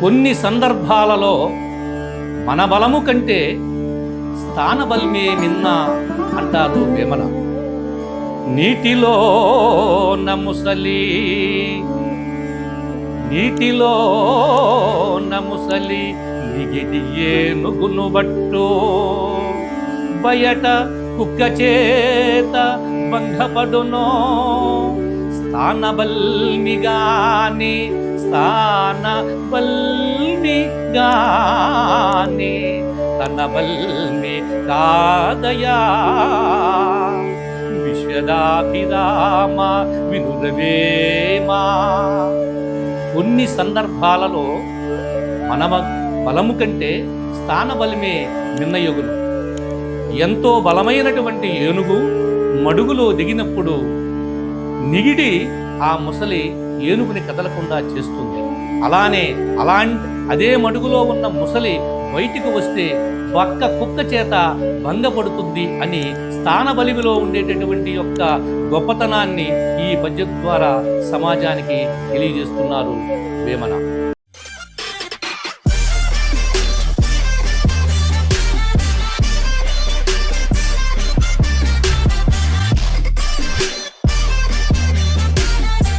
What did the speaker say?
కొన్ని సందర్భాలలో మన బలము కంటే స్థానబలమే నిన్న అంటారు వేమన నీటిలో నముసలి నీటిలో నముసలి నిగిడి ఏనుగును బట్టు. బయట కుక్క చేత భంగపడునో. స్థానబల్మిగాని స్థానబల్మిగాని తన బల్మి కాదయా. విశ్వదాభిరామ వినురవేమా కొన్ని సందర్భాలలో మన బలము కంటే స్థానబలమే నిర్ణయగును ఎంతో బలమైనటువంటి ఏనుగు మడుగులో దిగినప్పుడు నిగిడి ఆ ముసలి ఏనుగుని కదలకుండా చేస్తుంది. అలానే అలాంటి అదే మడుగులో ఉన్న ముసలి బయటికి వస్తే పక్క కుక్క చేత భంగపడుతుంది అని స్థాన బలిమిలో ఉండేటటువంటి యొక్క గొప్పతనాన్ని ఈ పద్యం ద్వారా సమాజానికి తెలియజేస్తున్నారు వేమన.